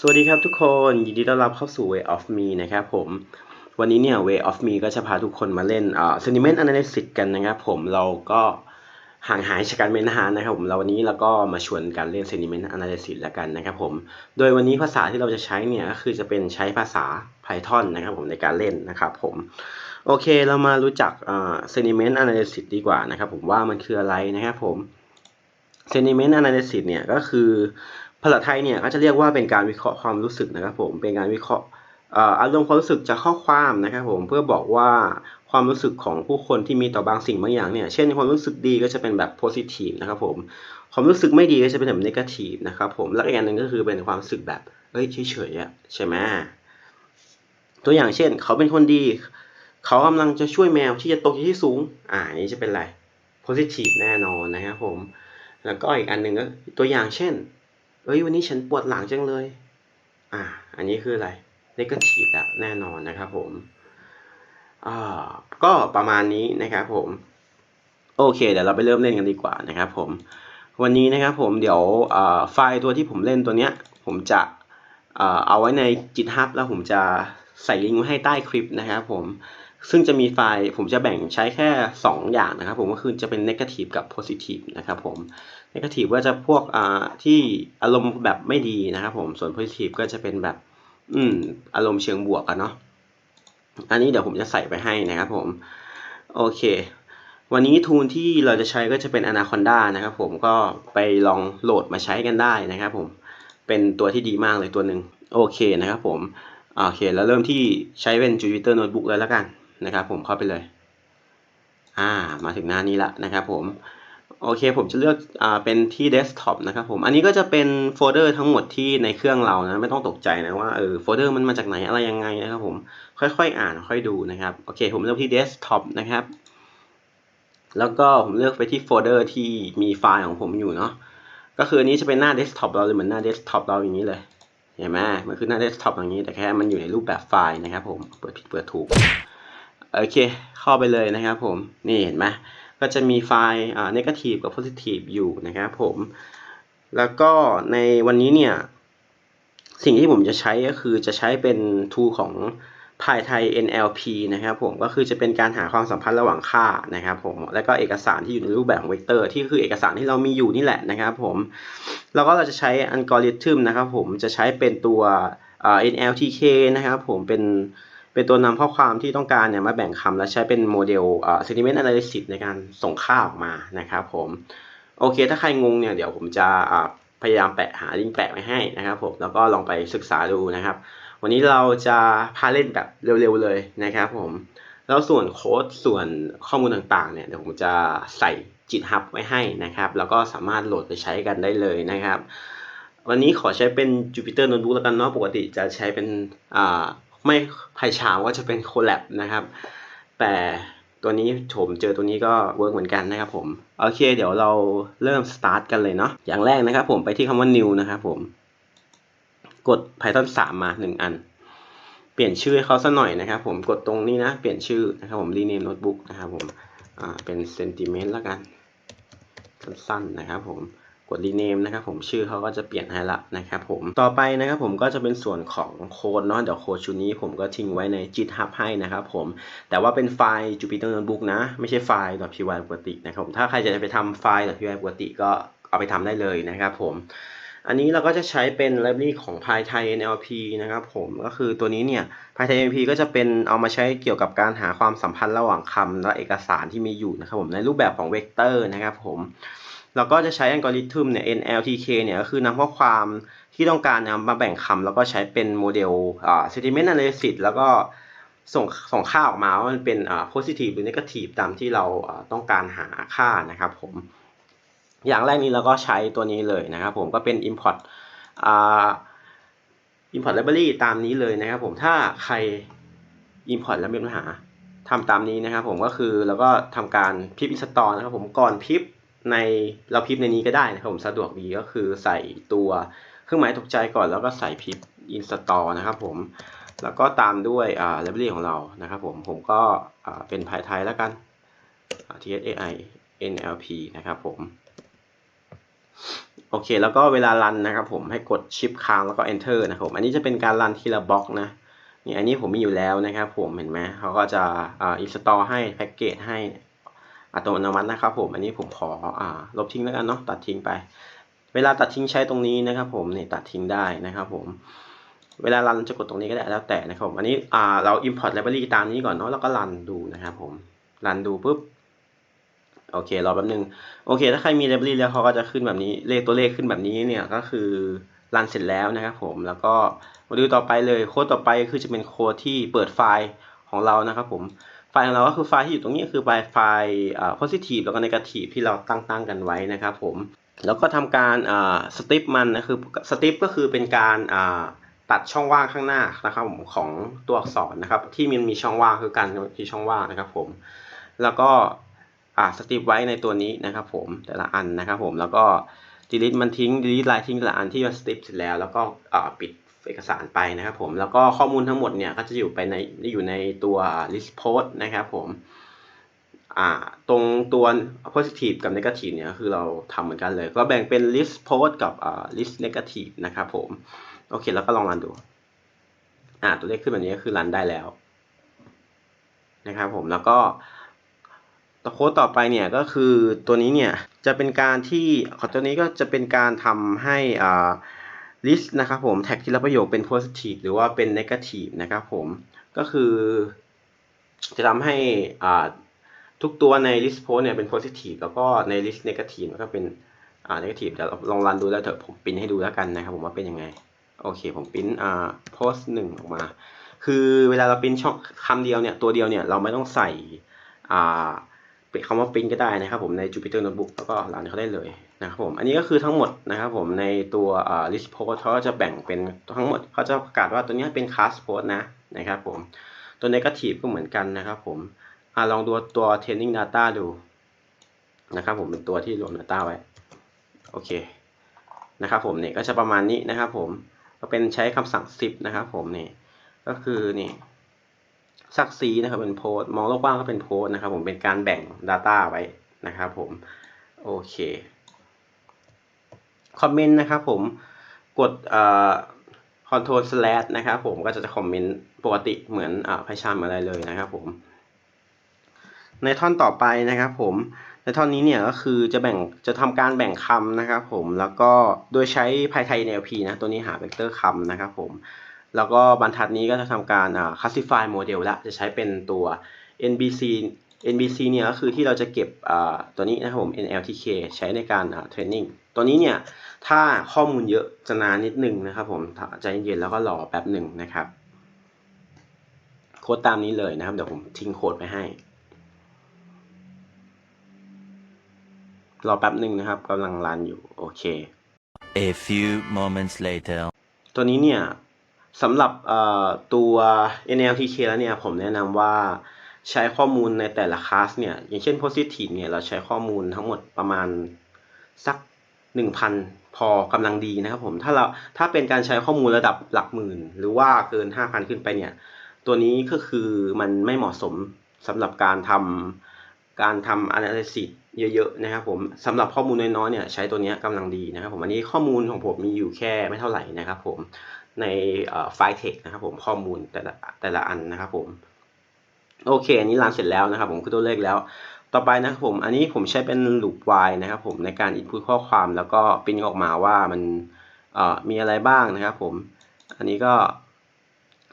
สวัสดีครับทุกคนยินดีต้อนรับเข้าสู่ Way of Me นะครับผมวันนี้เนี่ย Way of Me ก็จะพาทุกคนมาเล่นอ่า Sentiment Analysis กันนะครับผมเราก็ห่างหายจากการเมนหานนะครับผมเราวันนี้เราก็มาชวนกันเล่น Sentiment Analysis แล้วกันนะครับผมโดยวันนี้ภาษาที่เราจะใช้เนี่ยก็คือจะเป็นใช้ภาษา Python นะครับผมในการเล่นนะครับผมโอเคเรามารู้จักอ่า Sentiment Analysis ดีกว่านะครับผมว่ามันคืออะไรนะครับผม Sentiment Analysis เนี่ยก็คือ ภาษาไทยเนี่ยก็จะเรียกว่าเป็นการวิเคราะห์ความรู้สึกนะครับผมเป็นการวิเคราะห์อารมณ์ความรู้สึกจากข้อความนะครับผมเพื่อบอกว่าความรู้สึกของผู้คนที่มีต่อบางสิ่งบางอย่างเนี่ยเช่นความรู้สึกดีก็จะเป็นแบบ positive นะครับผมความรู้สึกไม่ดีก็จะเป็นแบบ negative นะครับผมแล้วอีกอย่างหนึ่งก็คือเป็นความรู้สึกแบบเอ้ยเฉยๆอะใช่ไหมตัวอย่างเช่น เขาเป็นคนดีเขากำลังจะช่วยแมวที่จะตกที่สูง อ่านี้จะเป็นอะไร positive แน่นอนนะครับผม แล้วก็อีกอันหนึ่งก็ตัวอย่างเช่น เอ้ยวันนี้ฉันปวดหลังจังเลย อ่า อันนี้คืออะไร negative แล้วแน่นอนนะครับผมอ่าก็ประมาณนี้นะครับผม โอเค เดี๋ยวเราไปเริ่มเล่นกันดีกว่านะครับผม วันนี้นะครับผมเดี๋ยวไฟล์ตัวที่ผมเล่นตัวเนี้ย ผมจะเอาไว้ใน GitHub แล้วผมจะใส่ลิงก์ไว้ให้ใต้คลิปนะครับผมซึ่งจะมีไฟล์ผมจะแบ่งใช้แค่ 2 อย่างนะครับผมก็คือจะเป็น negative กับ positive นะครับผม negative ก็จะพวกอ่าที่อารมณ์แบบไม่ดีนะครับผมส่วน positive ก็จะเป็นแบบอืมอารมณ์เชิงบวกกันเนาะอันนี้เดี๋ยวผมจะใส่ไปให้นะครับผมโอเค วันนี้ทูลที่เราจะใช้ก็จะเป็น Anaconda นะครับผมก็ไปลองโหลดมาใช้กันได้นะครับผมเป็นตัวที่ดีมากเลยตัวหนึ่งโอเคนะครับผมโอเคแล้วเริ่มที่ใช้เป็น Jupyter Notebook เลยแล้วกันนะครับผมเข้าไปเลย อ่ามาถึงหน้านี้ละนะครับผม โอเคผมจะเลือกอ่าเป็นที่ desktop นะครับผม อันนี้ก็จะเป็นโฟลเดอร์ทั้งหมดที่ในเครื่องเรานะไม่ต้องตกใจนะว่าเออโฟลเดอร์มันมาจากไหนอะไรยังไงนะครับผม ค่อยๆ อ่านค่อยดูนะครับ โอเค ผมเลือกที่ desktop นะครับ แล้วก็ผมเลือกไปที่โฟลเดอร์ที่มีไฟล์ของผมอยู่เนาะก็คืออันนี้จะเป็นหน้า desktop เราเลยเหมือนหน้า desktop เราอย่างนี้เลยเห็นไหมมันคือหน้า desktop อย่างนี้แต่แค่มันอยู่ในรูปแบบไฟล์นะครับผมเปิดผิดเปิดถูกโอเค เข้าไปเลยนะครับผมนี่เห็นไหม ก็จะมีไฟล์อ่า negative กับ positive อยู่นะครับผม แล้วก็ในวันนี้เนี่ย สิ่งที่ผมจะใช้ก็คือจะใช้เป็น tool ของ PyThai NLP นะครับผมก็คือจะเป็นการหาความสัมพันธ์ระหว่างค่านะครับผมแล้วก็เอกสารที่อยู่ในรูปแบบเวกเตอร์ ที่คือเอกสารที่เรามีอยู่นี่แหละนะครับผมแล้วก็เราจะใช้อัลกอริทึมนะครับผมจะใช้เป็นตัวอ่า NLTK นะครับผมเป็น เป็นตัวนำข้อความที่ต้องการเนี่ยมาแบ่งคำและใช้เป็นโมเดลอ่า sentiment analysis ในการส่งค่าออกมานะครับผมโอเค ถ้าใครงงเนี่ยเดี๋ยวผมจะพยายามแปะหาลิงก์แปะไว้ให้นะครับผมแล้วก็ลองไปศึกษาดูนะครับ วันนี้เราจะพาเล่นแบบเร็วๆเลยนะครับผมแล้วส่วนโค้ดส่วนข้อมูลต่างๆเนี่ยเดี๋ยวผมจะใส่ GitHub ไว้ให้นะครับ แล้วก็สามารถโหลดไปใช้กันได้เลยนะครับ วันนี้ขอใช้เป็น Jupyter Notebook แล้วกันเนาะปกติจะใช้เป็นอ่า ไม่ไพชาว่าจะเป็น Colab นะครับ แต่ตัวนี้ผมเจอตัวนี้ก็เวิร์กเหมือนกันนะครับผม โอเค เดี๋ยวเราเริ่ม start กันเลยเนาะอย่างแรกนะครับผมไปที่คำว่า new นะครับผม กด Python 3 มา 1 อัน เปลี่ยนชื่อให้เขาสักหน่อยนะครับผมกดตรงนี้นะ เปลี่ยนชื่อนะครับผม rename notebook นะครับผมเป็น sentiment แล้วกัน สั้นๆนะครับผม กด rename นะครับผมชื่อเขาก็จะเปลี่ยนให้ละนะครับผมต่อไปนะครับผมก็จะเป็นส่วนของโค้ดเนาะเดี๋ยวโค้ดชุดนี้ผมก็ทิ้งไว้ใน GitHub ให้นะครับผมแต่ว่าเป็นไฟล์ Jupyter Notebook นะ ไม่ใช่ไฟล์ .py ปกตินะครับผมถ้าใครจะไปทำไฟล์ .py ปกติก็เอาไปทำได้เลยนะครับผมอันนี้เราก็จะใช้เป็น library ของ PyThai NLP นะครับผมก็คือตัวนี้เนี่ย PyThai NLP ก็จะเป็นเอามาใช้เกี่ยวกับการหาความสัมพันธ์ระหว่างคำและเอกสารที่มีอยู่นะครับผมในรูปแบบของเวกเตอร์นะครับผม เราก็จะใช้อัลกอริทึมเนี่ย NLTK เนี่ยก็คือนำข้อความที่ต้องการนำมาแบ่งคำแล้วก็ใช้เป็นโมเดลอ่า sentiment analysis แล้วก็ส่งส่งค่าออกมาว่ามันเป็นอ่า positive หรือ negative ตามที่เราอ่าต้องการหาค่านะครับผม อย่างแรกนี้เราก็ใช้ตัวนี้เลยนะครับผมก็เป็น import อ่า import library ตามนี้เลยนะครับผมถ้าใคร import แล้วมีปัญหาทำตามนี้นะครับผมก็คือเราก็ทำการพิมพ์ install นะครับผมก่อนพิมพ์ ในเราพิมพ์ในนี้ก็ได้นะครับผมสะดวกดีก็คือใส่ตัวเครื่องหมายตกใจก่อนแล้วก็ใส่พิมพ์ install นะครับผมแล้วก็ตามด้วยอ่า library ของเรานะครับผมผมก็อ่าเป็น PyThai แล้วกัน TSAI NLP นะครับผมโอเคแล้วก็เวลารันนะครับผมให้กดชิปค้างแล้วก็ enter นะครับผมอันนี้จะเป็นการรันทีละบล็อกนะนี่อันนี้ผมมีอยู่แล้วนะครับผมเห็นไหมเขาก็จะอ่า install ให้แพ็กเกจให้ อัตโนมัตินะครับผมอันนี้ผมขออ่าลบทิ้งแล้วกันเนาะตัดทิ้งไป เวลาตัดทิ้งใช้ตรงนี้นะครับผมนี่ตัดทิ้งได้นะครับผมเวลารันจะกดตรงนี้ก็ได้แล้วแต่นะครับผมอันนี้อ่าเรา import library ตามนี้ก่อนเนาะแล้วก็รันดูนะครับผมรันดูปุ๊บโอเครอแป๊บนึงโอเค ถ้าใครมี library แล้วเขาก็จะขึ้นแบบนี้เลขตัวเลขขึ้นแบบนี้เนี่ยก็คือรันเสร็จแล้วนะครับผมแล้วก็มาดูต่อไปเลยโค้ดต่อไปคือจะเป็นโค้ดที่เปิดไฟล์ของเรานะครับผม ไฟล์ของเราก็คือไฟล์ที่อยู่ตรงนี้คือไฟล์ไฟล์ positive แล้วก็ negative ที่เราตั้งตั้งกันไว้นะครับผม แล้วก็ทำการสติปมันนะคือสติปก็คือเป็นการตัดช่องว่างข้างหน้านะครับผมของตัวอักษรนะครับ ที่มันมีช่องว่างคือการที่ช่องว่างนะครับผม แล้วก็สติปไว้ในตัวนี้นะครับผมแต่ละอันนะครับผมแล้วก็ delete มันทิ้ง delete ลายทิ้งแต่ละอันที่มันสติปเสร็จแล้วแล้วก็ปิด เอกสารไปนะครับผมแล้วก็ข้อมูลทั้งหมดเนี่ยก็จะอยู่ไปในอยู่ในตัว list post นะครับผมตรงตัว positive กับ negative เนี่ยคือเราทำเหมือนกันเลย ก็แบ่งเป็น list post กับ list negative นะครับผมโอเคแล้วก็ลองรันดูตัวเลขขึ้นแบบนี้ก็คือรันได้แล้วนะครับผมแล้วก็ตัวโค้ดต่อไปเนี่ยก็คือตัวนี้เนี่ยจะเป็นการที่ขอตัวนี้ก็จะเป็นการทำให้อ่า list นะครับผมแท็กที่ละประโยคเป็น positive หรือว่าเป็น negative นะครับผมก็คือจะทำให้อ่าทุกตัวใน list post เนี่ยเป็น positive แล้วก็ใน list negative ก็เป็นอ่า negative เดี๋ยวลองรันดูแล้วเถอะผมปริ้นให้ดูแล้วกันนะครับผมว่าเป็นยังไงโอเคผมปริ้นอ่าโพสหนึ่งออกมา คือเวลาเราปริ้นช่องคำเดียวเนี่ยตัวเดียวเนี่ยเราไม่ต้องใส่อ่า เป็นคำว่าปริ้นก็ได้นะครับผมใน Jupyter Notebook แล้วก็รันเขาได้เลยนะครับผมอันนี้ก็คือทั้งหมดนะครับผมในตัวอ่า list post เขาจะแบ่งเป็นทั้งหมดเขาจะประกาศว่าตัวนี้เป็น class post นะนะครับผมตัว negative ก็เหมือนกันนะครับผมอลองดูตัว training data ดูนะครับผมเป็นตัวที่รวม data ไว้โอเคนะครับผมเนี่ยก็จะประมาณนี้นะครับผมก็เป็นใช้คำสั่ง zip นะครับผมนี่ก็คือนี่ ซักซีนะครับเป็นโพสมองโลกกว้างก็เป็นโพสนะครับผมเป็นการแบ่ง Data ไว้นะครับผมโอเคคอมเมนต์นะครับผมกดเอ่อ control slash นะครับผมก็จะคอมเมนต์ปกติเหมือนอ่าไพชามอะไรเลยนะครับผมในท่อนต่อไปนะครับผมในท่อนนี้เนี่ยก็คือจะแบ่งจะทำการแบ่งคำนะครับผมแล้วก็โดยใช้ PyThai NLP นะตัวนี้หาเวกเตอร์คำนะครับผม แล้วก็บรรทัดนี้ก็จะทำการอ่า classify model ละ จะใช้เป็นตัว NBC NBC เนี่ยก็คือที่เราจะเก็บอ่าตัวนี้นะครับผม NLTK ใช้ในการอ่า training ตัวนี้เนี่ยถ้าข้อมูลเยอะจะนานนิดนึงนะครับผมใจเย็นๆแล้วก็รอแป๊บหนึ่งนะครับ โค้ดตามนี้เลยนะครับ เดี๋ยวผมทิ้งโค้ดไปให้ รอแป๊บหนึ่งนะครับกำลังรันอยู่ โอเค A few moments later. ตัวนี้เนี่ย สำหรับตัว NLTK แล้วเนี่ยผมแนะนำว่าใช้ข้อมูลในแต่ละคลาสเนี่ย อย่างเช่น positive เนี่ย เราใช้ข้อมูลทั้งหมดประมาณสัก 1,000 พอกำลังดีนะครับผม ถ้าเราถ้าเป็นการใช้ข้อมูลระดับหลักหมื่น หรือว่าเกิน 5,000 ขึ้นไปเนี่ย ตัวนี้ก็คือมันไม่เหมาะสมสำหรับการทำการทำ analysis เยอะๆนะครับผมสำหรับข้อมูลน้อยๆเนี่ยใช้ตัวนี้กำลังดีนะครับผมอันนี้ข้อมูลของผมมีอยู่แค่ไม่เท่าไหร่นะครับผม ในไฟล์ text นะครับผมข้อมูลแต่ละแต่ละอันนะครับผมโอเค อันนี้รันเสร็จแล้วนะครับผมคือตัวเลขแล้ว ต่อไปนะครับผม อันนี้ผมใช้เป็น loop while นะครับผมในการ input ข้อความแล้วก็ปริ้นออกมาว่ามันมีอะไรบ้างนะครับผม อันนี้ก็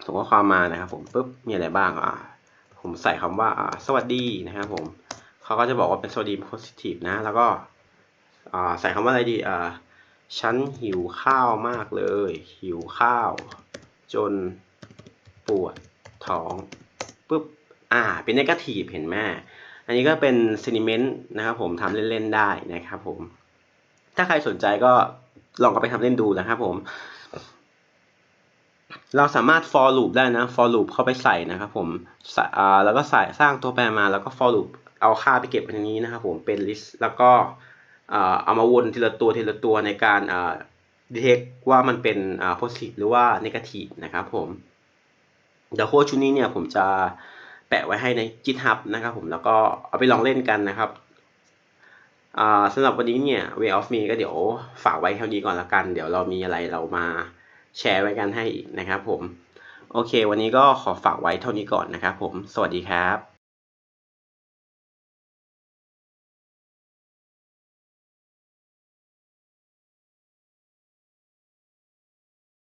ส่งข้อความมานะครับผมปุ๊บมีอะไรบ้างอ่าผมใส่คำว่าอ่าสวัสดีนะครับผมเขาก็จะบอกว่าเป็นสวัสดี positive นะ แล้วก็อ่าใส่คำว่าอะไรดีอ่า ฉันหิวข้าวมากเลย หิวข้าว จนปวดท้องปุ๊บอ่า เป็น negative เห็นไหมอันนี้ก็เป็น sentiment นะครับผมทำเล่น ๆ ได้นะครับผม ถ้าใครสนใจก็ลองเอาไปทำเล่นดูนะครับผม เราสามารถ for loop ได้นะ for loop เข้าไปใส่นะครับผมอ่าแล้วก็ใส่สร้างตัวแปรมาแล้วก็ for loop เอาค่าไปเก็บในนี้นะครับผมเป็น list แล้วก็ เอามาวนทีละตัวทีละตัวในการอ่า detect ว่ามันเป็นอ่า positive หรือว่า negative นะครับผมเดี๋ยวโค้ดชุดนี้เนี่ยผมจะแปะไว้ให้ใน GitHub นะครับผมแล้วก็เอาไปลองเล่นกันนะครับสำหรับวันนี้เนี่ย Way of Me ก็เดี๋ยวฝากไว้เท่านี้ก่อนละกัน เดี๋ยวเรามีอะไรเรามาแชร์ไว้กันให้อีกนะครับผม โอเค วันนี้ก็ขอฝากไว้เท่านี้ก่อนนะครับผม สวัสดีครับ